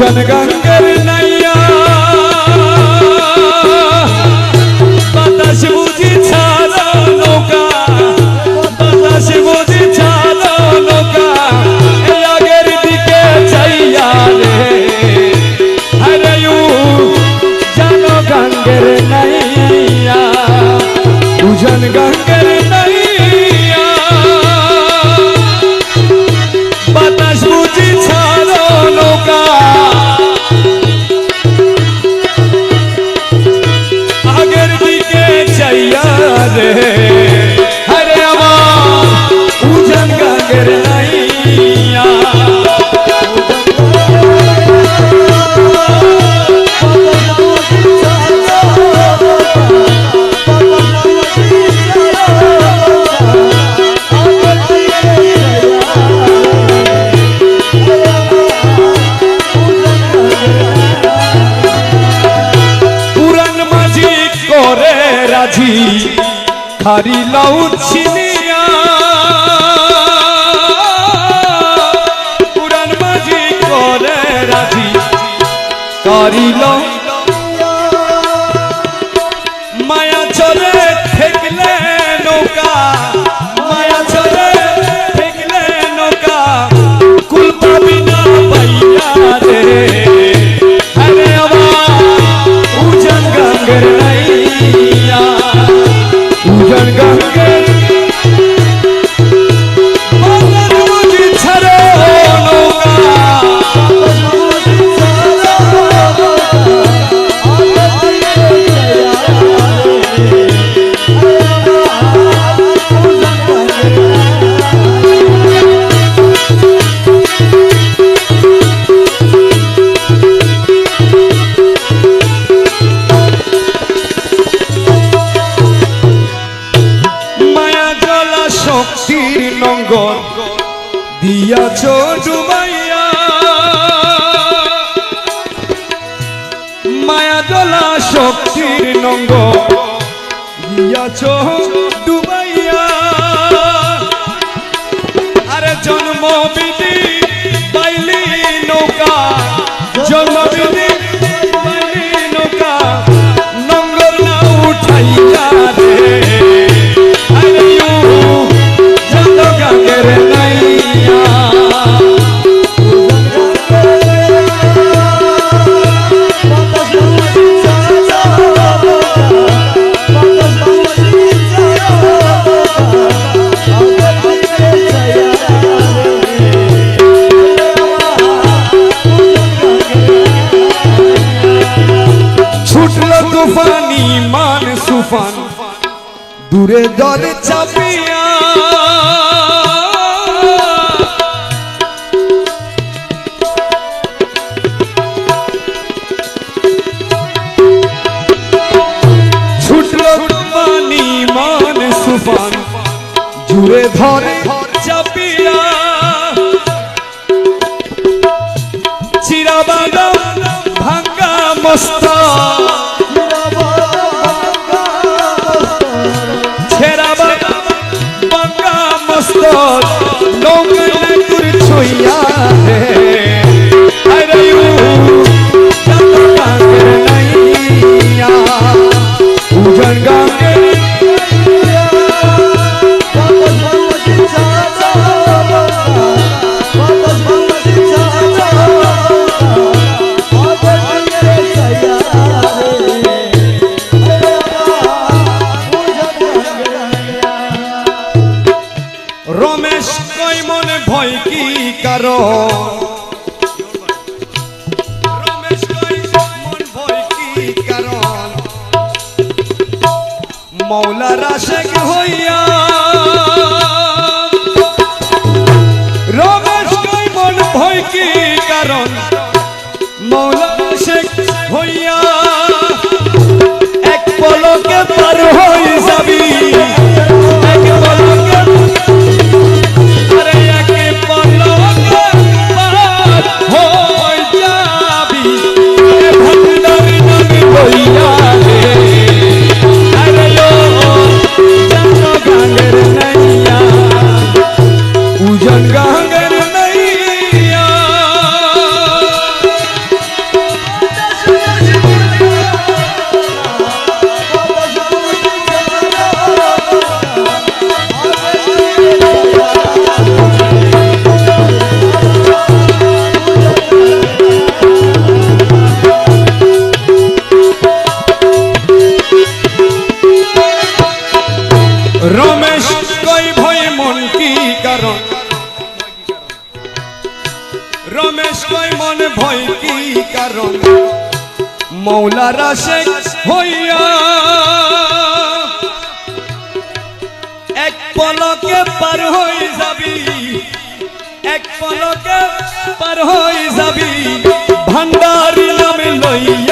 जनगंगर नैया বাতাস বুঝি ছাড়ো নৌকা বাতাস বুঝি ছাড়ো নৌকা আগের দিকে চাইয়া রে আরে জানো গঙ্গের নাইয়া দুজন গঙ্গের হারিলাউ ছিনি। দিয়াছ ডুবাইয়া। মায়া দলা শক্তির নঙ্গ। দিয়াছ দূরে দলে চাপিয়া। তুফান জুড়ে ধরে চাপিয়া। চিরাবাগা ভাঙ্গা মস্তা ભૈયા করো মৌলার আশেক হইয়া রমেশ মন ভয় কি কারণ মৌলার আশেক হইয়া এক পলকে পার হই যাবি। রমেশ কয় মনে ভয় কি কারণ? হইয়া এক পলকে পার হই যাবি, এক পলকে পার হই যাবি, ভান্ডারি নামে লইয়া